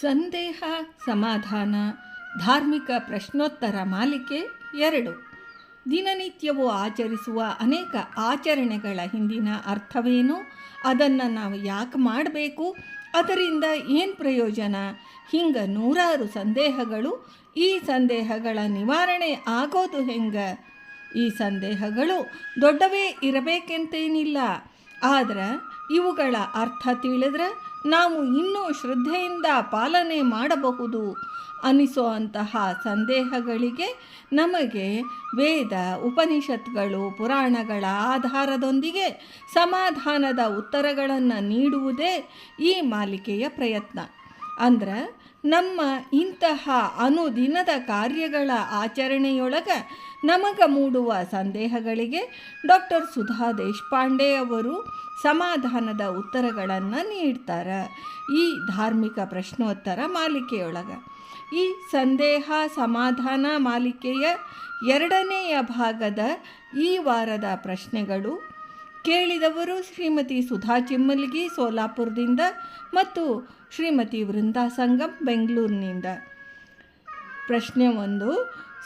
ಸಂದೇಹ, ಸಮಾಧಾನ, ಧಾರ್ಮಿಕ ಪ್ರಶ್ನೋತ್ತರ ಮಾಲಿಕೆ ಎರಡು. ದಿನನಿತ್ಯವೂ ಆಚರಿಸುವ ಅನೇಕ ಆಚರಣೆಗಳ ಹಿಂದಿನ ಅರ್ಥವೇನು? ಅದನ್ನು ನಾವು ಯಾಕೆ ಮಾಡಬೇಕು? ಅದರಿಂದ ಏನು ಪ್ರಯೋಜನ? ಹಿಂಗೆ ನೂರಾರು ಸಂದೇಹಗಳು, ಈ ಸಂದೇಹಗಳ ನಿವಾರಣೆ ಆಗೋದು ಹೆಂಗೆ? ಈ ಸಂದೇಹಗಳು ದೊಡ್ಡವೇ ಇರಬೇಕೆಂತೇನಿಲ್ಲ. ಆದ್ರೆ ಇವುಗಳ ಅರ್ಥ ತಿಳಿದ್ರೆ? ನಾವು ಇನ್ನೂ ಶ್ರದ್ಧೆಯಿಂದ ಪಾಲನೆ ಮಾಡಬಹುದು ಅನಿಸುವಂತಹ ಸಂದೇಹಗಳಿಗೆ ನಮಗೆ ವೇದ ಉಪನಿಷತ್ಗಳು ಪುರಾಣಗಳ ಆಧಾರದೊಂದಿಗೆ ಸಮಾಧಾನದ ಉತ್ತರಗಳನ್ನು ನೀಡುವುದೇ ಈ ಮಾಲಿಕೆಯ ಪ್ರಯತ್ನ. ಅಂದ್ರೆ ನಮ್ಮ ಇಂತಹ ಅನುದಿನದ ಕಾರ್ಯಗಳ ಆಚರಣೆಯೊಳಗೆ ನಮಗೆ ಮೂಡುವ ಸಂದೇಹಗಳಿಗೆ ಡಾಕ್ಟರ್ ಸುಧಾ ದೇಶಪಾಂಡೆ ಅವರು ಸಮಾಧಾನದ ಉತ್ತರಗಳನ್ನು ನೀಡ್ತಾರೆ. ಈ ಧಾರ್ಮಿಕ ಪ್ರಶ್ನೋತ್ತರ ಮಾಲಿಕೆಯೊಳಗೆ. ಈ ಸಂದೇಹ ಸಮಾಧಾನ ಮಾಲಿಕೆಯ ಎರಡನೆಯ ಭಾಗದ ಈ ವಾರದ ಪ್ರಶ್ನೆಗಳು ಕೇಳಿದವರು ಶ್ರೀಮತಿ ಸುಧಾ ಚಿಮ್ಮಲ್ಗಿ ಸೋಲಾಪುರದಿಂದ ಮತ್ತು ಶ್ರೀಮತಿ ವೃಂದಾ ಸಂಗಮ್ ಬೆಂಗಳೂರಿನಿಂದ. ಪ್ರಶ್ನೆ ಒಂದು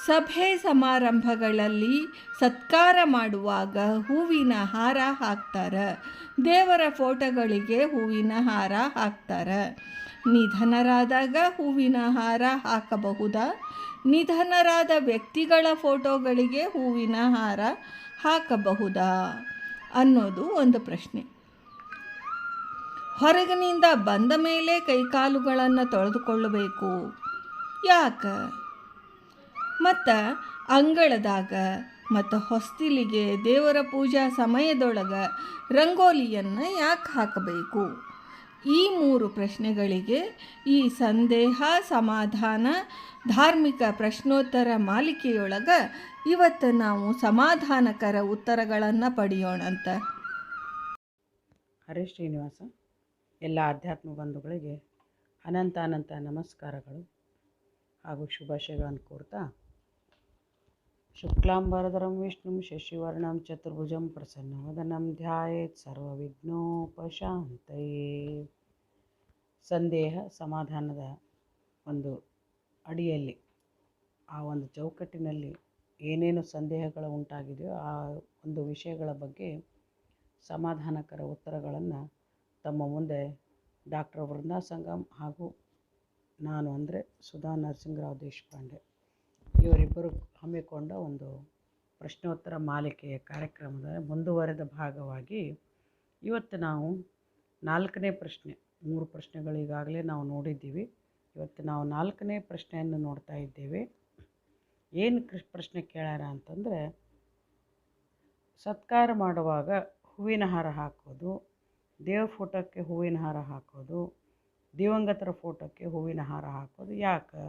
ಸಭೆ ಸಮಾರಂಭಗಳಲ್ಲಿ ಸತ್ಕಾರ ಮಾಡುವಾಗ ಹೂವಿನ ಹಾರ ಹಾಕ್ತಾರೆ. ದೇವರ ಫೋಟೋಗಳಿಗೆ ಹೂವಿನ ಹಾರ ಹಾಕ್ತಾರೆ. ನಿಧನರಾದಾಗ ಹೂವಿನ ಹಾರ ಹಾಕಬಹುದಾ? ನಿಧನರಾದ ವ್ಯಕ್ತಿಗಳ ಫೋಟೋಗಳಿಗೆ ಹೂವಿನ ಹಾರ ಹಾಕಬಹುದಾ? ಅನ್ನೋದು ಒಂದು ಪ್ರಶ್ನೆ. ಹೊರಗಿನಿಂದ ಬಂದ ಮೇಲೆ ಕೈಕಾಲುಗಳನ್ನು ತೊಳೆದುಕೊಳ್ಳಬೇಕು. ಯಾಕೆ? ಮತ್ತು ಅಂಗಳದಾಗ ಮತ್ತು ಹೊಸ್ತಿಲಿಗೆ ದೇವರ ಪೂಜಾ ಸಮಯದೊಳಗೆ ರಂಗೋಲಿಯನ್ನು ಯಾಕೆ ಹಾಕಬೇಕು? ಈ ಮೂರು ಪ್ರಶ್ನೆಗಳಿಗೆ ಈ ಸಂದೇಹ ಸಮಾಧಾನ ಧಾರ್ಮಿಕ ಪ್ರಶ್ನೋತ್ತರ ಮಾಲಿಕೆಯೊಳಗೆ ಇವತ್ತು ನಾವು ಸಮಾಧಾನಕರ ಉತ್ತರಗಳನ್ನು ಪಡೆಯೋಣಂತ ಹರೇ ಶ್ರೀನಿವಾಸ. ಎಲ್ಲ ಆಧ್ಯಾತ್ಮ ಬಂಧುಗಳಿಗೆ ಅನಂತ ಅನಂತ ನಮಸ್ಕಾರಗಳು ಹಾಗೂ ಶುಭಾಶಯಗಳನ್ನು ಕೋರ್ತಾ ಶುಕ್ಲಾಂಬರಧರಂ ವಿಷ್ಣು ಶಶಿವರ್ಣಂ ಚತುರ್ಭುಜಂ ಪ್ರಸನ್ನವದನಂ ಧ್ಯಾಯೇತ್ ಸರ್ವವಿಘ್ನೋಪಶಾಂತಯೇ ಸಂದೇಹ, ಸಮಾಧಾನದ ಒಂದು ಅಡಿಯಲ್ಲಿ, ಆ ಒಂದು ಚೌಕಟ್ಟಿನಲ್ಲಿ ಏನೇನು ಸಂದೇಹಗಳು ಉಂಟಾಗಿದೆಯೋ ಆ ಒಂದು ವಿಷಯಗಳ ಬಗ್ಗೆ ಸಮಾಧಾನಕರ ಉತ್ತರಗಳನ್ನು ತಮ್ಮ ಮುಂದೆ ಡಾಕ್ಟರ್ ವೃಂದಾ ಸಂಗಮ್ ಹಾಗೂ ನಾನು ಅಂದರೆ ಸುಧಾ ನರಸಿಂಗರಾವ್ ದೇಶಪಾಂಡೆ. ಇವರಿಬ್ಬರು ಹಮ್ಮಿಕೊಂಡ ಒಂದು ಪ್ರಶ್ನೋತ್ತರ ಮಾಲಿಕೆಯ ಕಾರ್ಯಕ್ರಮದ ಮುಂದುವರೆದ ಭಾಗವಾಗಿ ಇವತ್ತು ನಾವು ನಾಲ್ಕನೇ ಪ್ರಶ್ನೆ, ಮೂರು ಪ್ರಶ್ನೆಗಳು ಈಗಾಗಲೇ ನಾವು ನೋಡಿದ್ದೀವಿ. ಇವತ್ತು ನಾವು ನಾಲ್ಕನೇ ಪ್ರಶ್ನೆಯನ್ನು ನೋಡ್ತಾ ಇದ್ದೇವೆ. ಏನು ಪ್ರಶ್ನೆ ಕೇಳ್ಯಾರ ಅಂತಂದರೆ, ಸತ್ಕಾರ ಮಾಡುವಾಗ ಹೂವಿನ ಹಾರ ಹಾಕೋದು ದೇವ ಫೋಟೋಕ್ಕೆ ಹೂವಿನ ಹಾರ ಹಾಕೋದು, ದಿವಂಗತರ ಫೋಟೋಕ್ಕೆ ಹೂವಿನ ಹಾರ ಹಾಕೋದು ಯಾಕೆ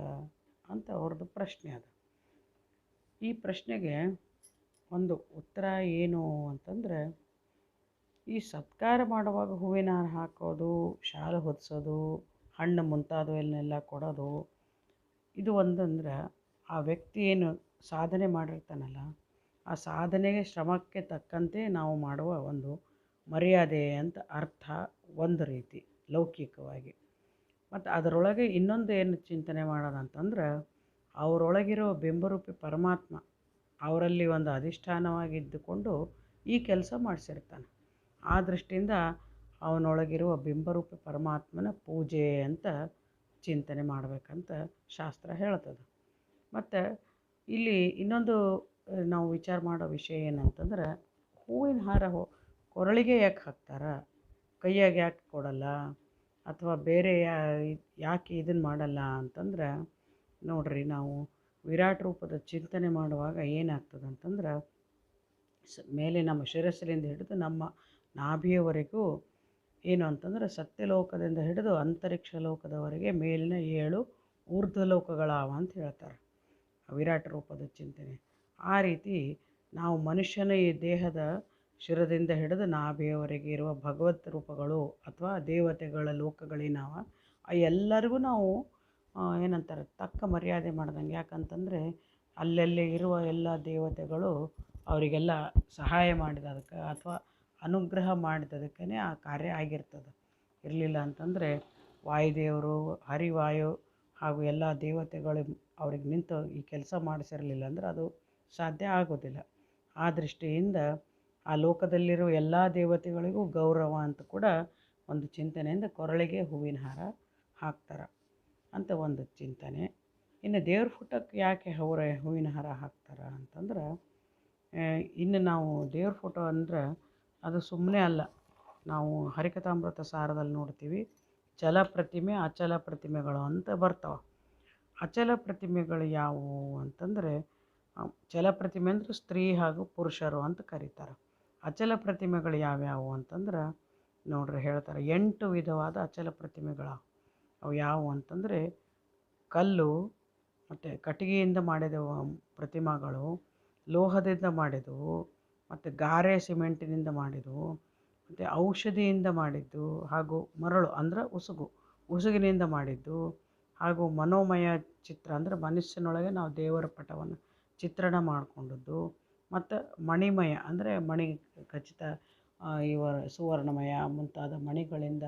ಅಂತ ಅವ್ರದ್ದು ಪ್ರಶ್ನೆ ಅದು. ಈ ಪ್ರಶ್ನೆಗೆ ಒಂದು ಉತ್ತರ ಏನು ಅಂತಂದರೆ, ಈ ಸತ್ಕಾರ ಮಾಡುವಾಗ ಹೂವಿನ ಹಾರ ಹಾಕೋದು, ಶಾಲು ಹೊದಿಸೋದು, ಹಣ್ಣು ಮುಂತಾದವನ್ನೆಲ್ಲ ಕೊಡೋದು, ಇದು ಒಂದಂದ್ರೆ ಆ ವ್ಯಕ್ತಿ ಏನು ಸಾಧನೆ ಮಾಡಿರ್ತಾನಲ್ಲ, ಆ ಸಾಧನೆಗೆ ಶ್ರಮಕ್ಕೆ ತಕ್ಕಂತೆ ನಾವು ಮಾಡುವ ಒಂದು ಮರ್ಯಾದೆ ಅಂತ ಅರ್ಥ ಒಂದು ರೀತಿ ಲೌಕಿಕವಾಗಿ. ಮತ್ತು ಅದರೊಳಗೆ ಇನ್ನೊಂದು ಏನು ಚಿಂತನೆ ಮಾಡೋದಂತಂದ್ರೆ ಅವರೊಳಗಿರೋ ಬಿಂಬರೂಪಿ ಪರಮಾತ್ಮ ಅವರಲ್ಲಿ ಒಂದು ಅಧಿಷ್ಠಾನವಾಗಿದ್ದುಕೊಂಡು ಈ ಕೆಲಸ ಮಾಡಿಸಿರ್ತಾನೆ. ಆ ದೃಷ್ಟಿಯಿಂದ ಅವನೊಳಗಿರುವ ಬಿಂಬರೂಪಿ ಪರಮಾತ್ಮನ ಪೂಜೆ ಅಂತ ಚಿಂತನೆ ಮಾಡಬೇಕಂತ ಶಾಸ್ತ್ರ ಹೇಳ್ತದೆ. ಮತ್ತು ಇಲ್ಲಿ ಇನ್ನೊಂದು ನಾವು ವಿಚಾರ ಮಾಡೋ ವಿಷಯ ಏನಂತಂದ್ರೆ, ಹೂವಿನ ಹಾರ ಕೊರಳಿಗೆ ಯಾಕೆ ಹಾಕ್ತಾರ? ಕೈಯಾಗೆ ಯಾಕೆ ಕೊಡಲ್ಲ? ಅಥವಾ ಬೇರೆ ಯಾಕೆ ಇದನ್ನು ಮಾಡಲ್ಲ ಅಂತಂದ್ರೆ ನೋಡ್ರಿ ನಾವು ವಿರಾಟ್ ರೂಪದ ಚಿಂತನೆ ಮಾಡುವಾಗ ಏನಾಗ್ತದೆ ಅಂತಂದ್ರೆ ಮೇಲೆ ನಮ್ಮ ಶಿರಸ್ಸಿನಿಂದ ಹಿಡಿದು ನಮ್ಮ ನಾಭಿಯವರೆಗೂ ಏನು ಅಂತಂದ್ರೆ, ಸತ್ಯಲೋಕದಿಂದ ಹಿಡಿದು ಅಂತರಿಕ್ಷ ಲೋಕದವರೆಗೆ ಮೇಲಿನ ಏಳು ಊರ್ಧ್ವ ಲೋಕಗಳಾವ ಅಂತ ಹೇಳ್ತಾರೆ ವಿರಾಟ್ ರೂಪದ ಚಿಂತನೆ. ಆ ರೀತಿ ನಾವು ಮನುಷ್ಯನ ಈ ದೇಹದ ಶಿರದಿಂದ ಹಿಡಿದು ನಾಭಿಯವರೆಗೆ ಇರುವ ಭಗವತ್ ರೂಪಗಳು ಅಥವಾ ದೇವತೆಗಳ ಲೋಕಗಳೇನಾವ, ಆ ಎಲ್ಲರಿಗೂ ನಾವು ಏನಂತಾರೆ, ತಕ್ಕ ಮರ್ಯಾದೆ ಮಾಡ್ದಂಗೆ. ಯಾಕಂತಂದರೆ, ಅಲ್ಲಲ್ಲಿ ಇರುವ ಎಲ್ಲ ದೇವತೆಗಳು ಅವರಿಗೆಲ್ಲ ಸಹಾಯ ಮಾಡಿದದಕ್ಕೆ ಅಥವಾ ಅನುಗ್ರಹ ಮಾಡಿದದಕ್ಕೇ ಆ ಕಾರ್ಯ ಆಗಿರ್ತದೆ. ಇರಲಿಲ್ಲ ಅಂತಂದರೆ, ವಾಯುದೇವರು, ಹರಿವಾಯು ಹಾಗೂ ಎಲ್ಲ ದೇವತೆಗಳು ಅವ್ರಿಗೆ ನಿಂತು ಈ ಕೆಲಸ ಮಾಡಿಸಿರಲಿಲ್ಲ ಅಂದ್ರೆ ಅದು ಸಾಧ್ಯ ಆಗೋದಿಲ್ಲ. ಆ ದೃಷ್ಟಿಯಿಂದ ಆ ಲೋಕದಲ್ಲಿರುವ ಎಲ್ಲ ದೇವತೆಗಳಿಗೂ ಗೌರವ ಅಂತ ಕೂಡ ಒಂದು ಚಿಂತನೆಯಿಂದ ಕೊರಳಿಗೆ ಹೂವಿನ ಹಾರ ಹಾಕ್ತಾರೆ. ಅಂತ ಒಂದು ಚಿಂತನೆ. ಇನ್ನು ದೇವ್ರ ಫೋಟೋಕ್ಕೆ ಯಾಕೆ ಅವರ ಹೂವಿನ ಹಾರ ಹಾಕ್ತಾರೆ ಅಂತಂದ್ರೆ ಇನ್ನು ನಾವು ದೇವ್ರ ಫೋಟೋ ಅಂದ್ರೆ ಅದು ಸುಮ್ಮನೆ ಅಲ್ಲ. ನಾವು ಹರಿಕಥಾಮೃತ ಸಾರದಲ್ಲಿ ನೋಡ್ತೀವಿ. ಚಲ ಪ್ರತಿಮೆ, ಅಚಲ ಪ್ರತಿಮೆಗಳು ಅಂತ ಬರ್ತಾವೆ. ಅಚಲ ಪ್ರತಿಮೆಗಳು ಯಾವುವು ಅಂತಂದರೆ ಚಲ ಪ್ರತಿಮೆ ಅಂದರೆ ಸ್ತ್ರೀ ಹಾಗೂ ಪುರುಷರು ಅಂತ ಕರೀತಾರೆ. ಅಚಲ ಪ್ರತಿಮೆಗಳು ಯಾವ್ಯಾವು ಅಂತಂದ್ರೆ, ನೋಡ್ರಿ ಹೇಳ್ತಾರೆ, ಎಂಟು ವಿಧವಾದ ಅಚಲ ಪ್ರತಿಮೆಗಳು ಅವು ಯಾವುವು ಅಂತಂದರೆ ಕಲ್ಲು, ಮತ್ತು ಕಟ್ಟಿಗೆಯಿಂದ ಮಾಡಿದ ಪ್ರತಿಮೆಗಳು, ಲೋಹದಿಂದ ಮಾಡಿದವು ಮತ್ತು ಗಾರೆ ಸಿಮೆಂಟಿನಿಂದ ಮಾಡಿದವು ಮತ್ತು ಔಷಧಿಯಿಂದ ಮಾಡಿದ್ದು, ಹಾಗೂ ಮರಳು ಅಂದ್ರೆ ಉಸುಗು, ಉಸುಗಿನಿಂದ ಮಾಡಿದ್ದು, ಹಾಗೂ ಮನೋಮಯ ಚಿತ್ರ ಅಂದರೆ ಮನುಷ್ಯನೊಳಗೆ ನಾವು ದೇವರ ಪಟವನ್ನು ಚಿತ್ರಣ ಮಾಡಿಕೊಂಡದ್ದು, ಮತ್ತು ಮಣಿಮಯ ಅಂದರೆ ಮಣಿ ಖಚಿತ ಇವರ ಇವ ಸುವರ್ಣಮಯ ಮುಂತಾದ ಮಣಿಗಳಿಂದ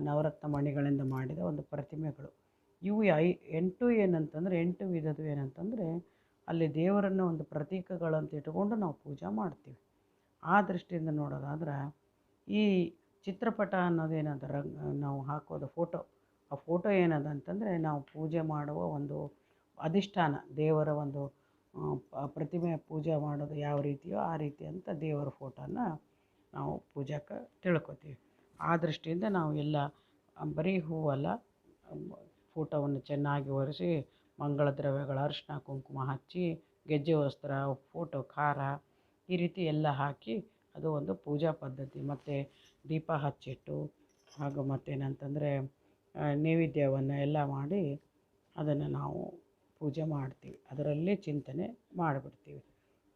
ನವರತ್ನ ಮಣಿಗಳಿಂದ ಮಾಡಿದ ಒಂದು ಪ್ರತಿಮೆಗಳು. ಇವು ಐ, ಎಂಟು ಏನಂತಂದರೆ, ಎಂಟು ವಿಧದ್ದು ಏನಂತಂದರೆ, ಅಲ್ಲಿ ದೇವರನ್ನು ಒಂದು ಪ್ರತೀಕಗಳಂತ ಇಟ್ಕೊಂಡು ನಾವು ಪೂಜೆ ಮಾಡ್ತೀವಿ. ಆ ದೃಷ್ಟಿಯಿಂದ ನೋಡೋದಾದ್ರೆ, ಈ ಚಿತ್ರಪಟ ಅನ್ನೋದೇನದ ರಂಗ್ ನಾವು ಹಾಕೋದು ಫೋಟೋ. ಆ ಫೋಟೋ ಏನದ ಅಂತಂದರೆ ನಾವು ಪೂಜೆ ಮಾಡುವ ಒಂದು ಅಧಿಷ್ಠಾನ, ದೇವರ ಒಂದು ಪ್ರತಿಮೆ ಪೂಜೆ ಮಾಡೋದು ಯಾವ ರೀತಿಯೋ ಆ ರೀತಿ ಅಂತ ದೇವರ ಫೋಟೋನ ನಾವು ಪೂಜಾಕ್ಕೆ ತಿಳ್ಕೊತೀವಿ. ಆ ದೃಷ್ಟಿಯಿಂದ ನಾವು ಎಲ್ಲ ಬರೀ ಹೂವಲ್ಲ ಫೋಟೋವನ್ನು ಚೆನ್ನಾಗಿ ಒರೆಸಿ, ಮಂಗಳ ದ್ರವ್ಯಗಳ ಅರಿಶಿನ ಕುಂಕುಮ ಹಚ್ಚಿ, ಗೆಜ್ಜೆ, ವಸ್ತ್ರ, ಫೋಟೋ, ಖಾರ, ಈ ರೀತಿ ಎಲ್ಲ ಹಾಕಿ ಅದು ಒಂದು ಪೂಜಾ ಪದ್ಧತಿ. ಮತ್ತು ದೀಪ ಹಚ್ಚಿಟ್ಟು, ಹಾಗೂ ಮತ್ತೇನಂತಂದರೆ ನೈವೇದ್ಯವನ್ನು ಎಲ್ಲ ಮಾಡಿ ಅದನ್ನು ನಾವು ಪೂಜೆ ಮಾಡ್ತೀವಿ. ಅದರಲ್ಲೇ ಚಿಂತನೆ ಮಾಡಿಬಿಡ್ತೀವಿ.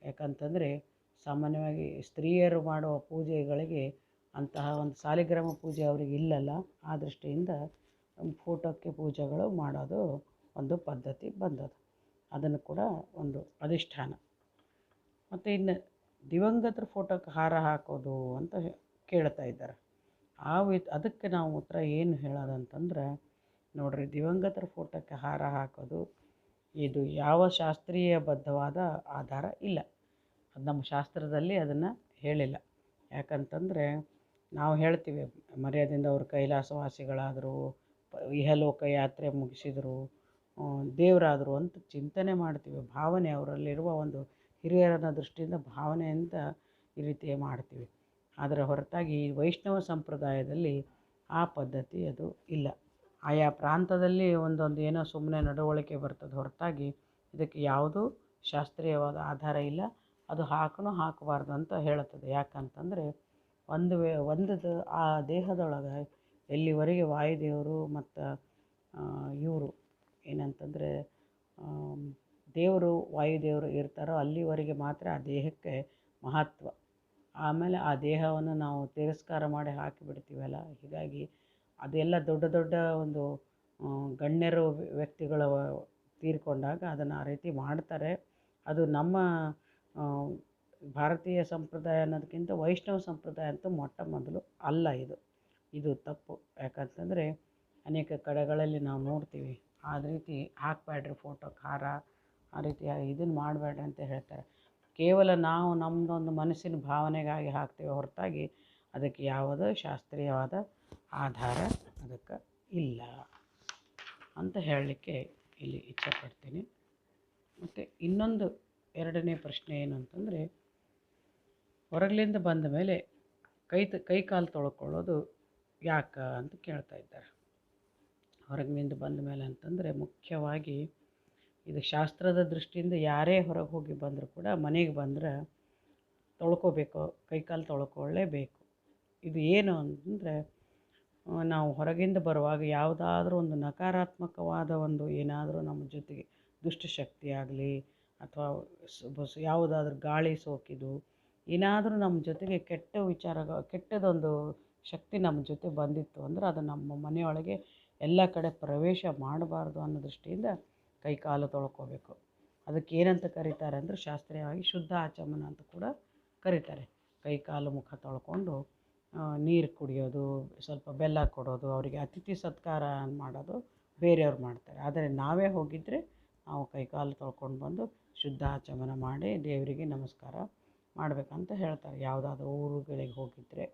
ಯಾಕಂತಂದರೆ ಸಾಮಾನ್ಯವಾಗಿ ಸ್ತ್ರೀಯರು ಮಾಡುವ ಪೂಜೆಗಳಿಗೆ ಅಂತಹ ಒಂದು ಸಾಲಿಗ್ರಾಮ ಪೂಜೆ ಅವರಿಗೆ ಇಲ್ಲಲ್ಲ, ಆ ದೃಷ್ಟಿಯಿಂದ ಫೋಟೋಕ್ಕೆ ಪೂಜೆಗಳು ಮಾಡೋದು ಒಂದು ಪದ್ಧತಿ ಬಂದದ್ದು ಅದನ್ನು ಕೂಡ ಒಂದು ಅಧಿಷ್ಠಾನ. ಮತ್ತು ಇನ್ನು ದಿವಂಗತರ ಫೋಟೋಕ್ಕೆ ಹಾರ ಹಾಕೋದು ಅಂತ ಕೇಳ್ತಾ ಇದ್ದಾರೆ. ಆ ವಿ ಅದಕ್ಕೆ ನಾವು ಉತ್ತರ ಏನು ಹೇಳೋದಂತಂದ್ರೆ, ನೋಡ್ರಿ ದಿವಂಗತರ ಫೋಟೋಕ್ಕೆ ಹಾರ ಹಾಕೋದು, ಇದು ಯಾವ ಶಾಸ್ತ್ರೀಯ ಬದ್ಧವಾದ ಆಧಾರ ಇಲ್ಲ. ಅದು ನಮ್ಮ ಶಾಸ್ತ್ರದಲ್ಲಿ ಅದನ್ನು ಹೇಳಿಲ್ಲ. ಯಾಕಂತಂದರೆ ನಾವು ಹೇಳ್ತೀವಿ, ಮರ್ಯಾದೆಯಿಂದ ಅವರು ಕೈಲಾಸವಾಸಿಗಳಾದರು ಇಹಲೋಕ ಯಾತ್ರೆ ಮುಗಿಸಿದರು ದೇವರಾದರು ಅಂತ ಚಿಂತನೆ ಮಾಡ್ತೀವಿ. ಭಾವನೆ ಅವರಲ್ಲಿರುವ ಒಂದು ಹಿರಿಯರನ್ನ ದೃಷ್ಟಿಯಿಂದ ಭಾವನೆ ಅಂತ ಈ ರೀತಿ ಮಾಡ್ತೀವಿ. ಅದರ ಹೊರತಾಗಿ ವೈಷ್ಣವ ಸಂಪ್ರದಾಯದಲ್ಲಿ ಆ ಪದ್ಧತಿ ಅದು ಇಲ್ಲ. ಆಯಾ ಪ್ರಾಂತದಲ್ಲಿ ಒಂದೊಂದು ಏನೋ ಸುಮ್ಮನೆ ನಡವಳಿಕೆ ಬರ್ತದೆ. ಹೊರತಾಗಿ ಇದಕ್ಕೆ ಯಾವುದೂ ಶಾಸ್ತ್ರೀಯವಾದ ಆಧಾರ ಇಲ್ಲ. ಅದು ಹಾಕணும் ಹಾಕಬಾರ್ದು ಅಂತ ಹೇಳುತ್ತದೆ. ಯಾಕಂತಂದರೆ ಒಂದು ವೇ ಒಂದು ಆ ದೇಹದೊಳಗೆ ಎಲ್ಲಿವರೆಗೆ ವಾಯುದೇವರು ಮತ್ತು ಇವರು ಏನಂತಂದರೆ ದೇವರು ವಾಯುದೇವರು ಇರ್ತಾರೋ ಅಲ್ಲಿವರೆಗೆ ಮಾತ್ರ ಆ ದೇಹಕ್ಕೆ ಮಹತ್ವ. ಆಮೇಲೆ ಆ ದೇಹವನ್ನು ನಾವು ತಿರಸ್ಕಾರ ಮಾಡಿ ಹಾಕಿಬಿಡ್ತೀವಲ್ಲ, ಹೀಗಾಗಿ ಅದೆಲ್ಲ ದೊಡ್ಡ ದೊಡ್ಡ ಒಂದು ಗಣ್ಯರು ವ್ಯಕ್ತಿಗಳ ತೀರ್ಕೊಂಡಾಗ ಅದನ್ನು ಆ ರೀತಿ ಮಾಡ್ತಾರೆ. ಅದು ನಮ್ಮ ಭಾರತೀಯ ಸಂಪ್ರದಾಯ ಅನ್ನೋದಕ್ಕಿಂತ ವೈಷ್ಣವ ಸಂಪ್ರದಾಯ ಅಂತೂ ಮೊಟ್ಟ ಮೊದಲು ಅಲ್ಲ ಇದು. ಇದು ತಪ್ಪು. ಯಾಕಂತಂದರೆ ಅನೇಕ ಕಡೆಗಳಲ್ಲಿ ನಾವು ನೋಡ್ತೀವಿ, ಆ ರೀತಿ ಹಾಕಬೇಡ್ರಿ ಫೋಟೋ ಖಾರ, ಆ ರೀತಿ ಇದನ್ನು ಮಾಡಬೇಡ್ರಿ ಅಂತ ಹೇಳ್ತಾರೆ. ಕೇವಲ ನಾವು ನಮ್ಮದೊಂದು ಮನಸ್ಸಿನ ಭಾವನೆಗಾಗಿ ಹಾಕ್ತೇವೆ ಹೊರತಾಗಿ ಅದಕ್ಕೆ ಯಾವುದೋ ಶಾಸ್ತ್ರೀಯವಾದ ಆಧಾರ ಅದಕ್ಕೆ ಇಲ್ಲ ಅಂತ ಹೇಳಲಿಕ್ಕೆ ಇಲ್ಲಿ ಇಚ್ಛೆಪಡ್ತೀನಿ ಮತ್ತು ಇನ್ನೊಂದು ಎರಡನೇ ಪ್ರಶ್ನೆ ಏನು ಅಂತಂದರೆ ಹೊರಗಲಿಂದ ಬಂದ ಮೇಲೆ ಕೈ ಕೈ ಕಾಲು ತೊಳ್ಕೊಳ್ಳೋದು ಯಾಕೆ ಅಂತ ಕೇಳ್ತಾ ಇದ್ದಾರೆ. ಹೊರಗಿನಿಂದ ಬಂದ ಮೇಲೆ ಅಂತಂದರೆ ಮುಖ್ಯವಾಗಿ ಇದು ಶಾಸ್ತ್ರದ ದೃಷ್ಟಿಯಿಂದ ಯಾರೇ ಹೊರಗೆ ಹೋಗಿ ಬಂದರೂ ಕೂಡ ಮನೆಗೆ ಬಂದರೆ ತೊಳ್ಕೊಬೇಕು ಕೈಕಾಲು ತೊಳ್ಕೊಳ್ಳೇಬೇಕು. ಇದು ಏನು ಅಂತಂದರೆ ನಾವು ಹೊರಗಿಂದ ಬರುವಾಗ ಯಾವುದಾದ್ರೂ ಒಂದು ನಕಾರಾತ್ಮಕವಾದ ಒಂದು ಏನಾದರೂ ನಮ್ಮ ಜೊತೆಗೆ ದುಷ್ಟಶಕ್ತಿ ಆಗಲಿ, ಅಥವಾ ಯಾವುದಾದ್ರೂ ಗಾಳಿ ಸೋಕಿದು ಏನಾದರೂ ನಮ್ಮ ಜೊತೆಗೆ ಕೆಟ್ಟ ವಿಚಾರಗಳು ಕೆಟ್ಟದೊಂದು ಶಕ್ತಿ ನಮ್ಮ ಜೊತೆ ಬಂದಿತ್ತು ಅಂದರೆ ಅದು ನಮ್ಮ ಮನೆಯೊಳಗೆ ಎಲ್ಲ ಕಡೆ ಪ್ರವೇಶ ಮಾಡಬಾರ್ದು ಅನ್ನೋ ದೃಷ್ಟಿಯಿಂದ ಕೈ ಕಾಲು ತೊಳ್ಕೊಬೇಕು. ಅದಕ್ಕೆ ಏನಂತ ಕರೀತಾರೆ ಅಂದರೆ ಶಾಸ್ತ್ರೀಯವಾಗಿ ಶುದ್ಧ ಆಚಮನ ಅಂತ ಕೂಡ ಕರೀತಾರೆ. ಕೈ ಕಾಲು ಮುಖ ತೊಳ್ಕೊಂಡು ನೀರು ಕುಡಿಯೋದು, ಸ್ವಲ್ಪ ಬೆಲ್ಲ ಕೊಡೋದು, ಅವರಿಗೆ ಅತಿಥಿ ಸತ್ಕಾರ ಮಾಡೋದು ಬೇರೆಯವ್ರು ಮಾಡ್ತಾರೆ. ಆದರೆ ನಾವೇ ಹೋಗಿದ್ದರೆ ನಾವು ಕೈಕಾಲು ತೊಳ್ಕೊಂಡು ಬಂದು ಶುದ್ಧ ಆಚಮನ ಮಾಡಿ ದೇವರಿಗೆ ನಮಸ್ಕಾರ ಮಾಡಬೇಕಂತ ಹೇಳ್ತಾರೆ. ಯಾವುದಾದ್ರೂ ಊರುಗಳಿಗೆ ಹೋಗಿದ್ದರೆ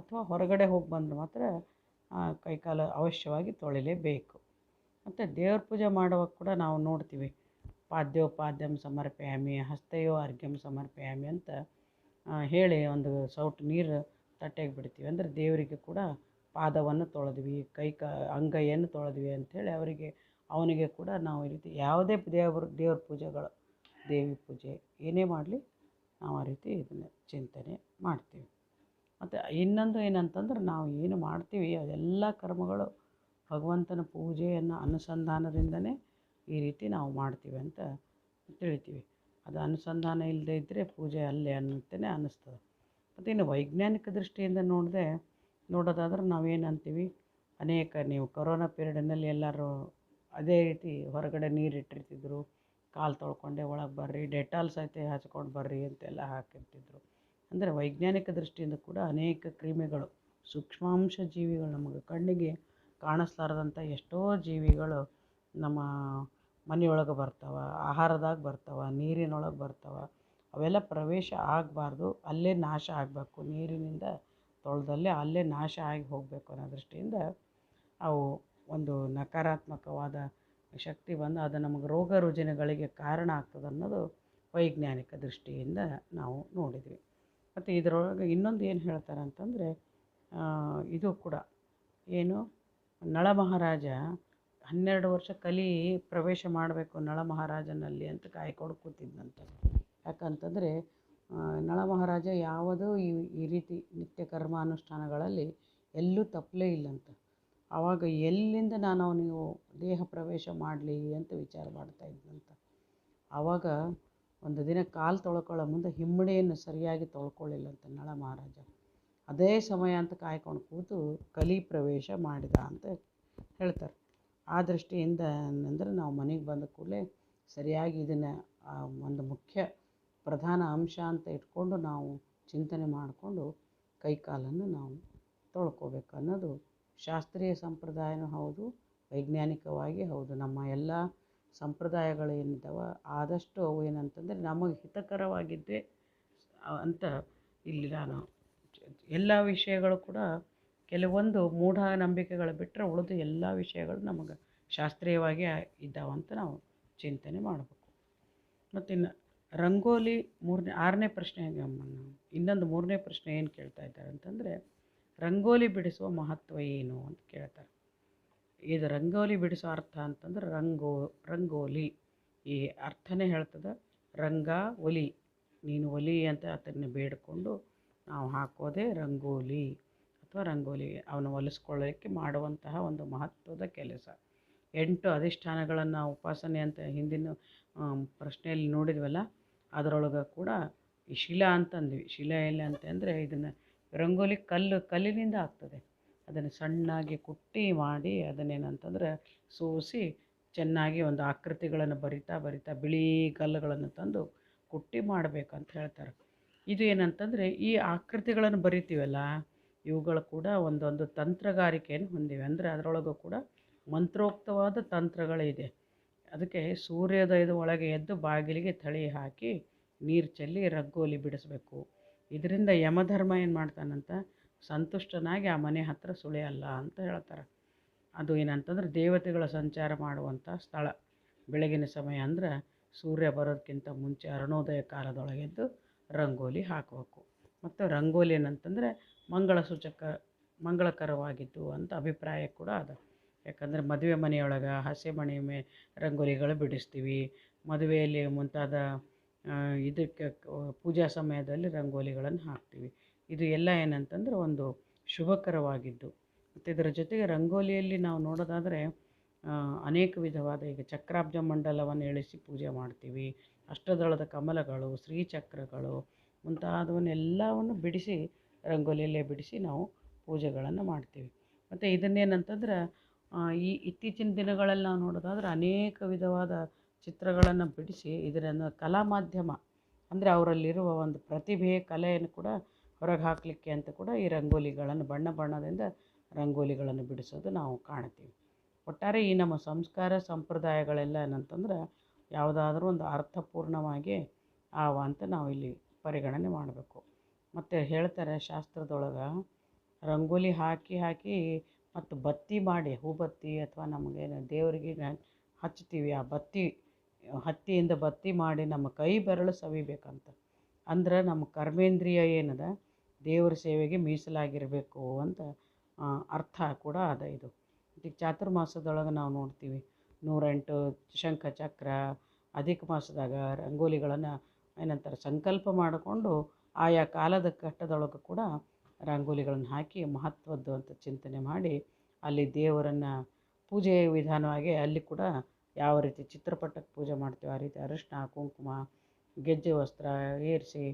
ಅಥವಾ ಹೊರಗಡೆ ಹೋಗಿ ಬಂದ್ರೆ ಮಾತ್ರ ಕೈಕಾಲು ಅವಶ್ಯವಾಗಿ ತೊಳಿಲೇಬೇಕು. ಮತ್ತು ದೇವ್ರ ಪೂಜೆ ಮಾಡುವಾಗ ಕೂಡ ನಾವು ನೋಡ್ತೀವಿ. ಪಾದ್ಯೋಪಾದ್ಯಂ ಸಮರ್ಪಯಾಮಿ, ಹಸ್ತಯೋ ಅರ್ಘ್ಯಂ ಸಮರ್ಪಯಾಮಿ ಅಂತ ಹೇಳಿ ಒಂದು ಸೌಟು ನೀರು ತಟ್ಟೆಗೆ ಬಿಡ್ತೀವಿ. ಅಂದರೆ ದೇವರಿಗೆ ಕೂಡ ಪಾದವನ್ನು ತೊಳೆದ್ವಿ, ಕೈ ಕ, ಅಂಗೈಯನ್ನು ತೊಳೆದ್ವಿ ಅಂಥೇಳಿ ಅವರಿಗೆ, ಅವನಿಗೆ ಕೂಡ ನಾವು ಈ ರೀತಿ ಯಾವುದೇ ದೇವರು, ದೇವ್ರ ಪೂಜೆಗಳು, ದೇವಿ ಪೂಜೆ ಏನೇ ಮಾಡಲಿ ನಾವು ಆ ರೀತಿ ಇದನ್ನು ಚಿಂತನೆ ಮಾಡ್ತೀವಿ. ಮತ್ತು ಇನ್ನೊಂದು ಏನಂತಂದ್ರೆ ನಾವು ಏನು ಮಾಡ್ತೀವಿ, ಅದೆಲ್ಲ ಕರ್ಮಗಳು ಭಗವಂತನ ಪೂಜೆಯನ್ನು ಅನುಸಂಧಾನದಿಂದನೇ ಈ ರೀತಿ ನಾವು ಮಾಡ್ತೀವಿ ಅಂತ ತಿಳಿತೀವಿ. ಅದು ಅನುಸಂಧಾನ ಇಲ್ಲದೇ ಇದ್ದರೆ ಪೂಜೆ ಅಲ್ಲೇ ಅನ್ನುತ್ತೇನೆ ಅನ್ನಿಸ್ತದೆ. ಮತ್ತು ಇನ್ನು ವೈಜ್ಞಾನಿಕ ದೃಷ್ಟಿಯಿಂದ ನೋಡಿದೆ ನೋಡೋದಾದ್ರೆ ನಾವೇನಂತೀವಿ ಅನೇಕ ನೀವು ಕೊರೋನಾ ಪೀರಿಯಡ್ನಲ್ಲಿ ಎಲ್ಲರೂ ಅದೇ ರೀತಿ ಹೊರಗಡೆ ನೀರು ಇಟ್ಟಿರ್ತಿದ್ರು ಕಾಲು ತೊಳ್ಕೊಂಡೆ, ಒಳಗೆ ಬರ್ರಿ, ಡೆಟಾಲ್ ಸಹಿತ ಹಚ್ಕೊಂಡು ಬರ್ರಿ ಅಂತೆಲ್ಲ ಹಾಕಿರ್ತಿದ್ರು. ಅಂದರೆ ವೈಜ್ಞಾನಿಕ ದೃಷ್ಟಿಯಿಂದ ಕೂಡ ಅನೇಕ ಕ್ರಿಮಿಗಳು, ಸೂಕ್ಷ್ಮಾಂಶ ಜೀವಿಗಳು ನಮಗೆ ಕಣ್ಣಿಗೆ ಕಾಣಿಸ್ಲಾರ್ದಂಥ ಎಷ್ಟೋ ಜೀವಿಗಳು ನಮ್ಮ ಮನೆಯೊಳಗೆ ಬರ್ತಾವೆ, ಆಹಾರದಾಗ ಬರ್ತಾವೆ, ನೀರಿನೊಳಗೆ ಬರ್ತಾವೆ. ಅವೆಲ್ಲ ಪ್ರವೇಶ ಆಗಬಾರ್ದು, ಅಲ್ಲೇ ನಾಶ ಆಗಬೇಕು. ನೀರಿನಿಂದ ತೊಳೆದಲ್ಲೇ ಅಲ್ಲೇ ನಾಶ ಆಗಿ ಹೋಗಬೇಕು ಅನ್ನೋ ದೃಷ್ಟಿಯಿಂದ ಅವು ಒಂದು ನಕಾರಾತ್ಮಕವಾದ ಶಕ್ತಿ ಬಂದು ಅದು ನಮಗೆ ರೋಗ ರುಜಿನಗಳಿಗೆ ಕಾರಣ ಆಗ್ತದೆ ಅನ್ನೋದು ವೈಜ್ಞಾನಿಕ ದೃಷ್ಟಿಯಿಂದ ನಾವು ನೋಡಿದ್ವಿ. ಮತ್ತು ಇದರೊಳಗೆ ಇನ್ನೊಂದು ಏನು ಹೇಳ್ತಾರೆ ಅಂತಂದರೆ ಇದು ಕೂಡ ಏನು, ನಳ ಮಹಾರಾಜ ಹನ್ನೆರಡು ವರ್ಷ ಕಲಿ ಪ್ರವೇಶ ಮಾಡಬೇಕು ನಳ ಮಹಾರಾಜನಲ್ಲಿ ಅಂತ ಕಾಯ್ಕೊಂಡು ಕೂತಿದ್ದಂತೆ ಯಾಕಂತಂದರೆ ನಳ ಮಹಾರಾಜ ಯಾವುದೂ ಈ ಈ ರೀತಿ ನಿತ್ಯ ಕರ್ಮಾನುಷ್ಠಾನಗಳಲ್ಲಿ ಎಲ್ಲೂ ತಪ್ಪಲೇ ಇಲ್ಲಂತ. ಆವಾಗ ಎಲ್ಲಿಂದ ನಾನು ಅವನಿಗೆ ದೇಹ ಪ್ರವೇಶ ಮಾಡಲಿ ಅಂತ ವಿಚಾರ ಮಾಡ್ತಾ ಇದ್ದಂತ ಆವಾಗ ಒಂದು ದಿನ ಕಾಲು ತೊಳ್ಕೊಳ್ಳೋ ಮುಂದೆ ಹಿಮ್ಮಡಿಯನ್ನು ಸರಿಯಾಗಿ ತೊಳ್ಕೊಳ್ಳಿಲ್ಲಂತ ನಳ ಮಹಾರಾಜ. ಅದೇ ಸಮಯ ಅಂತ ಕಾಯ್ಕೊಂಡು ಕೂತು ಕಲಿ ಪ್ರವೇಶ ಮಾಡಿದ ಅಂತ ಹೇಳ್ತಾರೆ. ಆ ದೃಷ್ಟಿಯಿಂದ ಅಂದರೆ ನಾವು ಮನೆಗೆ ಬಂದ ಕೂಡಲೇ ಸರಿಯಾಗಿ ಇದನ್ನು ಒಂದು ಮುಖ್ಯ ಪ್ರಧಾನ ಅಂಶ ಅಂತ ಇಟ್ಕೊಂಡು ನಾವು ಚಿಂತನೆ ಮಾಡಿಕೊಂಡು ಕೈ ಕಾಲನ್ನು ನಾವು ತೊಳ್ಕೊಬೇಕು ಅನ್ನೋದು ಶಾಸ್ತ್ರೀಯ ಸಂಪ್ರದಾಯನೂ ಹೌದು, ವೈಜ್ಞಾನಿಕವಾಗಿ ಹೌದು. ನಮ್ಮ ಎಲ್ಲ ಸಂಪ್ರದಾಯಗಳು ಏನಿದ್ದಾವೆ ಆದಷ್ಟು ಅವು ಏನಂತಂದರೆ ನಮಗೆ ಹಿತಕರವಾಗಿದ್ದೇ ಅಂತ ಇಲ್ಲಿ ನಾನು ಎಲ್ಲ ವಿಷಯಗಳು ಕೂಡ ಕೆಲವೊಂದು ಮೂಢನಂಬಿಕೆಗಳು ಬಿಟ್ಟರೆ ಉಳಿದು ಎಲ್ಲ ವಿಷಯಗಳು ನಮಗೆ ಶಾಸ್ತ್ರೀಯವಾಗಿ ಇದ್ದಾವಂತ ನಾವು ಚಿಂತನೆ ಮಾಡಬೇಕು. ಮತ್ತು ಇನ್ನು ರಂಗೋಲಿ ಮೂರನೇ, ಆರನೇ ಪ್ರಶ್ನೆ ಇನ್ನೊಂದು ಮೂರನೇ ಪ್ರಶ್ನೆ ಏನು ಕೇಳ್ತಾ ಇದ್ದಾರೆ ಅಂತಂದರೆ ರಂಗೋಲಿ ಬಿಡಿಸುವ ಮಹತ್ವ ಏನು ಅಂತ ಕೇಳ್ತಾರೆ. ಇದು ರಂಗೋಲಿ ಬಿಡಿಸೋ ಅರ್ಥ ಅಂತಂದ್ರೆ ರಂಗೋ, ರಂಗೋಲಿ. ಈ ಅರ್ಥನೇ ಹೇಳ್ತದೆ, ರಂಗ ಒಲಿ. ನೀನು ಒಲಿ ಅಂತ ಅದನ್ನು ಬೇಡಿಕೊಂಡು ನಾವು ಹಾಕೋದೇ ರಂಗೋಲಿ. ಅಥವಾ ರಂಗೋಲಿ ಅವನ ಒಲಿಸ್ಕೊಳ್ಳೋಕ್ಕೆ ಮಾಡುವಂತಹ ಒಂದು ಮಹತ್ವದ ಕೆಲಸ. ಎಂಟು ಅಧಿಷ್ಠಾನಗಳನ್ನು ಉಪಾಸನೆ ಅಂತ ಹಿಂದಿನ ಪ್ರಶ್ನೆಯಲ್ಲಿ ನೋಡಿದ್ವಲ್ಲ, ಅದರೊಳಗೆ ಕೂಡ ಈ ಶಿಲಾ ಅಂತಂದ್ವಿ. ಶಿಲಾ ಎಲ್ಲಿ ಅಂತಂದರೆ ಇದನ್ನು ರಂಗೋಲಿ ಕಲ್ಲು, ಕಲ್ಲಿನಿಂದ ಆಗ್ತದೆ. ಅದನ್ನು ಸಣ್ಣಾಗಿ ಕುಟ್ಟಿ ಮಾಡಿ ಅದನ್ನೇನಂತಂದ್ರೆ ಸೋಸಿ ಚೆನ್ನಾಗಿ ಒಂದು ಆಕೃತಿಗಳನ್ನು ಬರಿತಾ ಬರಿತಾ ಬಿಳಿ ಕಲ್ಲುಗಳನ್ನು ತಂದು ಕುಟ್ಟಿ ಮಾಡಬೇಕಂತ ಹೇಳ್ತಾರೆ. ಇದು ಏನಂತಂದರೆ ಈ ಆಕೃತಿಗಳನ್ನು ಬರಿತೀವಲ್ಲ, ಇವುಗಳು ಕೂಡ ಒಂದೊಂದು ತಂತ್ರಗಾರಿಕೆಯನ್ನು ಹೊಂದಿವೆ. ಅಂದರೆ ಅದರೊಳಗೂ ಕೂಡ ಮಂತ್ರೋಕ್ತವಾದ ತಂತ್ರಗಳಿದೆ. ಅದಕ್ಕೆ ಸೂರ್ಯೋದಯದ ಒಳಗೆ ಎದ್ದು ಬಾಗಿಲಿಗೆ ತಳಿ ಹಾಕಿ ನೀರು ಚೆಲ್ಲಿ ರಂಗೋಲಿ ಬಿಡಿಸ್ಬೇಕು. ಇದರಿಂದ ಯಮಧರ್ಮ ಏನು ಮಾಡ್ತಾನಂತ? ಸಂತುಷ್ಟನಾಗಿ ಆ ಮನೆ ಹತ್ತಿರ ಸುಳಿಯಲ್ಲ ಅಂತ ಹೇಳ್ತಾರೆ. ಅದು ಏನಂತಂದ್ರೆ ದೇವತೆಗಳ ಸಂಚಾರ ಮಾಡುವಂಥ ಸ್ಥಳ. ಬೆಳಗಿನ ಸಮಯ ಅಂದ್ರೆ ಸೂರ್ಯ ಬರೋದಕ್ಕಿಂತ ಮುಂಚೆ ಅರುಣೋದಯ ಕಾಲದೊಳಗೆದ್ದು ರಂಗೋಲಿ ಹಾಕಬೇಕು. ಮತ್ತು ರಂಗೋಲಿ ಏನಂತಂದರೆ ಮಂಗಳ ಸೂಚಕ ಮಂಗಳಕರವಾಗಿದ್ದು ಅಂತ ಅಭಿಪ್ರಾಯ ಕೂಡ ಅದ. ಯಾಕಂದರೆ ಮದುವೆ ಮನೆಯೊಳಗೆ ಹಸೆ ಮನೆ ಮೇ ರಂಗೋಲಿಗಳು ಬಿಡಿಸ್ತೀವಿ. ಮದುವೆಯಲ್ಲಿ ಮುಂತಾದ ಇದಕ್ಕೆ ಪೂಜಾ ಸಮಯದಲ್ಲಿ ರಂಗೋಲಿಗಳನ್ನು ಹಾಕ್ತೀವಿ. ಇದು ಎಲ್ಲ ಏನಂತಂದ್ರೆ ಒಂದು ಶುಭಕರವಾಗಿದ್ದು. ಮತ್ತು ಇದರ ಜೊತೆಗೆ ರಂಗೋಲಿಯಲ್ಲಿ ನಾವು ನೋಡೋದಾದರೆ ಅನೇಕ ವಿಧವಾದ ಈಗ ಚಕ್ರಾಬ್ಜ ಮಂಡಲವನ್ನು ಇಳಿಸಿ ಪೂಜೆ ಮಾಡ್ತೀವಿ. ಅಷ್ಟದಳದ ಕಮಲಗಳು, ಶ್ರೀಚಕ್ರಗಳು ಮುಂತಾದವನ್ನೆಲ್ಲವನ್ನು ಬಿಡಿಸಿ, ರಂಗೋಲಿಯಲ್ಲೇ ಬಿಡಿಸಿ ನಾವು ಪೂಜೆಗಳನ್ನು ಮಾಡ್ತೀವಿ. ಮತ್ತು ಇದನ್ನೇನಂತಂದ್ರೆ ಈ ಇತ್ತೀಚಿನ ದಿನಗಳಲ್ಲಿ ನಾವು ನೋಡೋದಾದ್ರೆ ಅನೇಕ ವಿಧವಾದ ಚಿತ್ರಗಳನ್ನು ಬಿಡಿಸಿ ಇದರನ್ನು ಕಲಾ ಮಾಧ್ಯಮ ಅಂದರೆ ಅವರಲ್ಲಿರುವ ಒಂದು ಪ್ರತಿಭೆ, ಕಲೆಯನ್ನು ಕೂಡ ಹೊರಗೆ ಹಾಕಲಿಕ್ಕೆ ಅಂತ ಕೂಡ ಈ ರಂಗೋಲಿಗಳನ್ನು ಬಣ್ಣ ಬಣ್ಣದಿಂದ ರಂಗೋಲಿಗಳನ್ನು ಬಿಡಿಸೋದು ನಾವು ಕಾಣ್ತೀವಿ ಒಟ್ಟಾರೆ ಈ ನಮ್ಮ ಸಂಸ್ಕಾರ ಸಂಪ್ರದಾಯಗಳೆಲ್ಲ ಏನಂತಂದ್ರೆ ಯಾವುದಾದ್ರೂ ಒಂದು ಅರ್ಥಪೂರ್ಣವಾಗಿ ಆವ ಅಂತ ನಾವು ಇಲ್ಲಿ ಪರಿಗಣನೆ ಮಾಡಬೇಕು. ಮತ್ತು ಹೇಳ್ತಾರೆ ಶಾಸ್ತ್ರದೊಳಗೆ ರಂಗೋಲಿ ಹಾಕಿ ಹಾಕಿ ಮತ್ತು ಬತ್ತಿ ಮಾಡಿ ಹೂಬತ್ತಿ ಅಥವಾ ನಮಗೇನು ದೇವರಿಗೆ ಹಚ್ತೀವಿ ಆ ಬತ್ತಿ ಹತ್ತಿಯಿಂದ ಬತ್ತಿ ಮಾಡಿ ನಮ್ಮ ಕೈ ಬೆರಳು ಸವಿಬೇಕಂತ. ಅಂದ್ರೆ ನಮ್ಮ ಕರ್ಮೇಂದ್ರಿಯ ಏನದ? ದೇವರ ಸೇವೆಗೆ ಮೀಸಲಾಗಿರಬೇಕು ಅಂತ ಅರ್ಥ ಕೂಡ ಅದ ಇದು. ಈಗ ಚಾತುರ್ಮಾಸದೊಳಗೆ ನಾವು ನೋಡ್ತೀವಿ. ನೂರೆಂಟು ಶಂಖ ಚಕ್ರ ಅಧಿಕ ಮಾಸದಾಗ ರಂಗೋಲಿಗಳನ್ನು ಏನಂತಾರೆ, ಸಂಕಲ್ಪ ಮಾಡಿಕೊಂಡು ಆಯಾ ಕಾಲದ ಘಟ್ಟದೊಳಗೆ ಕೂಡ ರಂಗೋಲಿಗಳನ್ನು ಹಾಕಿ ಮಹತ್ವದ್ದು ಅಂತ ಚಿಂತನೆ ಮಾಡಿ ಅಲ್ಲಿ ದೇವರನ್ನು ಪೂಜೆಯ ವಿಧಾನವಾಗಿ ಅಲ್ಲಿ ಕೂಡ ಯಾವ ರೀತಿ ಚಿತ್ರಪಟಕ್ಕೆ ಪೂಜೆ ಮಾಡ್ತೀವಿ ಆ ರೀತಿ ಅರಿಶಿನ, ಕುಂಕುಮ, ಗೆಜ್ಜೆ ವಸ್ತ್ರ ಏರಿಸಿ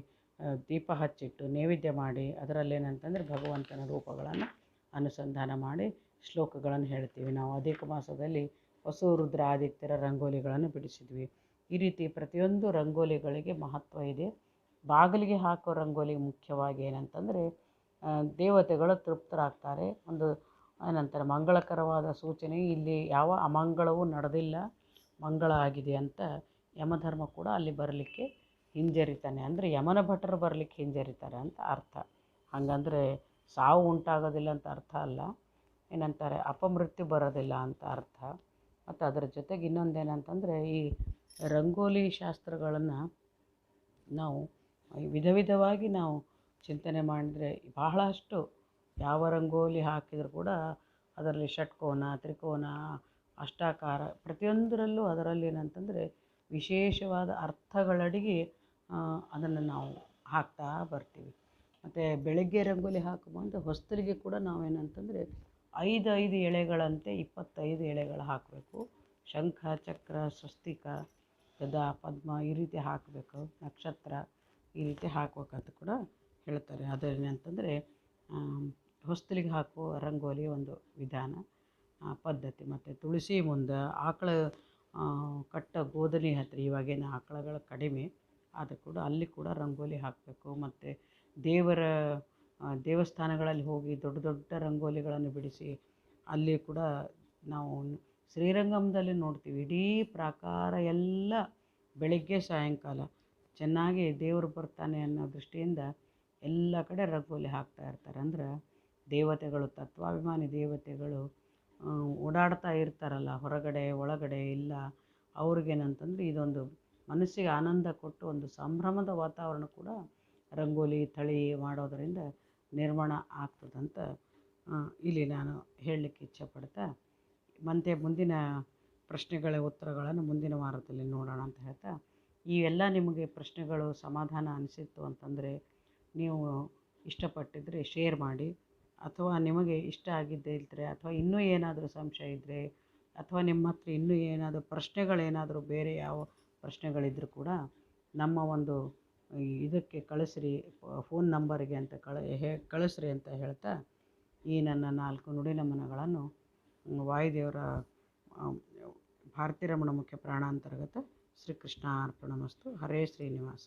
ದೀಪ ಹಚ್ಚಿಟ್ಟು ನೈವೇದ್ಯ ಮಾಡಿ ಅದರಲ್ಲಿ ಏನಂತಂದರೆ ಭಗವಂತನ ರೂಪಗಳನ್ನು ಅನುಸಂಧಾನ ಮಾಡಿ ಶ್ಲೋಕಗಳನ್ನು ಹೇಳ್ತೀವಿ. ನಾವು ಅಧಿಕ ಮಾಸದಲ್ಲಿ ಹೊಸ ರುದ್ರ ಆದಿತ್ಯರ ರಂಗೋಲಿಗಳನ್ನು ಬಿಡಿಸಿದ್ವಿ. ಈ ರೀತಿ ಪ್ರತಿಯೊಂದು ರಂಗೋಲಿಗಳಿಗೆ ಮಹತ್ವ ಇದೆ. ಬಾಗಿಲಿಗೆ ಹಾಕೋ ರಂಗೋಲಿ ಮುಖ್ಯವಾಗಿ ಏನಂತಂದರೆ ದೇವತೆಗಳು ತೃಪ್ತರಾಗ್ತಾರೆ. ಒಂದು ಏನಂತಾರೆ ಮಂಗಳಕರವಾದ ಸೂಚನೆ, ಇಲ್ಲಿ ಯಾವ ಅಮಂಗಳವೂ ನಡೆದಿಲ್ಲ. ಮಂಗಳ ಆಗಿದೆ ಅಂತ ಯಮಧರ್ಮ ಕೂಡ ಅಲ್ಲಿ ಬರಲಿಕ್ಕೆ ಹಿಂಜರಿತಾನೆ. ಅಂದರೆ ಯಮನ ಭಟರು ಬರಲಿಕ್ಕೆ ಹಿಂಜರಿತಾರೆ ಅಂತ ಅರ್ಥ. ಹಾಗಂದ್ರೆ ಸಾವು ಉಂಟಾಗೋದಿಲ್ಲ ಅಂತ ಅರ್ಥ ಅಲ್ಲ. ಏನಂತಾರೆ, ಅಪಮೃತ್ಯು ಬರೋದಿಲ್ಲ ಅಂತ ಅರ್ಥ. ಮತ್ತು ಅದರ ಜೊತೆಗೆ ಇನ್ನೊಂದೇನಂತಂದರೆ ಈ ರಂಗೋಲಿ ಶಾಸ್ತ್ರಗಳನ್ನು ನಾವು ವಿಧ ವಿಧವಾಗಿ ನಾವು ಚಿಂತನೆ ಮಾಡಿದರೆ ಬಹಳಷ್ಟು ಯಾವ ರಂಗೋಲಿ ಹಾಕಿದರೂ ಕೂಡ ಅದರಲ್ಲಿ ಷಟ್ಕೋನ, ತ್ರಿಕೋನ ಅಷ್ಟಾಕಾರ. ಪ್ರತಿಯೊಂದರಲ್ಲೂ ಅದರಲ್ಲಿ ಏನಂತಂದರೆ ವಿಶೇಷವಾದ ಅರ್ಥಗಳಡಿಗೆ ಅದನ್ನು ನಾವು ಹಾಕ್ತಾ ಬರ್ತೀವಿ. ಮತ್ತು ಬೆಳಗ್ಗೆ ರಂಗೋಲಿ ಹಾಕುವಂತ ಹೊಸ್ತರಿಗೆ ಕೂಡ ನಾವೇನಂತಂದರೆ ಐದು ಐದು ಎಳೆಗಳಂತೆ ಇಪ್ಪತ್ತೈದು ಎಳೆಗಳು ಹಾಕಬೇಕು. ಶಂಖ, ಚಕ್ರ, ಸ್ವಸ್ತಿಕ, ಗದಾ, ಪದ್ಮ ಈ ರೀತಿ ಹಾಕಬೇಕು. ನಕ್ಷತ್ರ ಈ ರೀತಿ ಹಾಕ್ಬೇಕಂತ ಕೂಡ ಹೇಳ್ತಾರೆ. ಅದೇನಂತಂದರೆ ಹೊಸ್ತಲಿಗೆ ಹಾಕುವ ರಂಗೋಲಿ ಒಂದು ವಿಧಾನ. ಪದ್ಧತಿ ಮತ್ತು ತುಳಸಿ ಮುಂದೆ ಆಕಳ ಕಟ್ಟ ಗೋದಲಿ ಹತ್ತಿರ ಇವಾಗೇನು ಆಕಳಗಳು ಕಡಿಮೆ. ಆದರೂ ಕೂಡ ಅಲ್ಲಿ ಕೂಡ ರಂಗೋಲಿ ಹಾಕಬೇಕು. ಮತ್ತು ದೇವರ ದೇವಸ್ಥಾನಗಳಲ್ಲಿ ಹೋಗಿ ದೊಡ್ಡ ದೊಡ್ಡ ರಂಗೋಲಿಗಳನ್ನು ಬಿಡಿಸಿ ಅಲ್ಲಿ ಕೂಡ ನಾವು ಶ್ರೀರಂಗಮದಲ್ಲಿ ನೋಡ್ತೀವಿ. ಇಡೀ ಪ್ರಾಕಾರ ಎಲ್ಲ ಬೆಳಗ್ಗೆ, ಸಾಯಂಕಾಲ ಚೆನ್ನಾಗಿ ದೇವರು ಬರ್ತಾನೆ ಅನ್ನೋ ದೃಷ್ಟಿಯಿಂದ ಎಲ್ಲ ಕಡೆ ರಂಗೋಲಿ ಹಾಕ್ತಾ ಇರ್ತಾರೆ. ಅಂದ್ರೆ ದೇವತೆಗಳು, ತತ್ವಾಭಿಮಾನಿ ದೇವತೆಗಳು ಓಡಾಡ್ತಾ ಇರ್ತಾರಲ್ಲ, ಹೊರಗಡೆ, ಒಳಗಡೆ, ಇಲ್ಲ, ಅವ್ರಿಗೇನಂತಂದ್ರೆ ಇದೊಂದು ಮನಸ್ಸಿಗೆ ಆನಂದ ಕೊಟ್ಟು ಒಂದು ಸಂಭ್ರಮದ ವಾತಾವರಣ ಕೂಡ ರಂಗೋಲಿ ತಳಿ ಮಾಡೋದರಿಂದ ನಿರ್ಮಾಣ ಆಗ್ತದಂತ ಇಲ್ಲಿ ನಾನು ಹೇಳಲಿಕ್ಕೆ ಇಚ್ಛಪಡ್ತಾ, ಮತ್ತೆ ಮುಂದಿನ ಪ್ರಶ್ನೆಗಳ ಉತ್ತರಗಳನ್ನು ಮುಂದಿನ ವಾರದಲ್ಲಿ ನೋಡೋಣ ಅಂತ ಹೇಳ್ತಾ, ಈ ಎಲ್ಲ ನಿಮಗೆ ಪ್ರಶ್ನೆಗಳು ಸಮಾಧಾನ ಅನಿಸಿತ್ತು ಅಂತಂದರೆ ನೀವು ಇಷ್ಟಪಟ್ಟಿದ್ದರೆ ಶೇರ್ ಮಾಡಿ ಅಥವಾ ನಿಮಗೆ ಇಷ್ಟ ಆಗಿದ್ದೇ ಇದ್ದರೆ ಅಥವಾ ಇನ್ನೂ ಏನಾದರೂ ಸಂಶಯ ಇದ್ದರೆ ಅಥವಾ ನಿಮ್ಮ ಹತ್ರ ಇನ್ನೂ ಏನಾದರೂ ಪ್ರಶ್ನೆಗಳೇನಾದರೂ ಬೇರೆ ಯಾವ ಪ್ರಶ್ನೆಗಳಿದ್ದರೂ ಕೂಡ ನಮ್ಮ ಒಂದು ಇದಕ್ಕೆ ಕಳಿಸ್ರಿ ಫೋನ್ ನಂಬರಿಗೆ ಅಂತ ಕಳ, ಹೇ, ಕಳಿಸ್ರಿ ಅಂತ ಹೇಳ್ತಾ ಈ ನನ್ನ ನಾಲ್ಕು ನುಡಿ ನಮನಗಳನ್ನು ವಾಯುದೇವರ ಭಾರತೀರಮಣ ರಮಣ ಮುಖ್ಯ ಪ್ರಾಣಾಂತರ್ಗತ ಶ್ರೀಕೃಷ್ಣ ಅರ್ಪಣಮಸ್ತು ಹರೇ ಶ್ರೀನಿವಾಸ.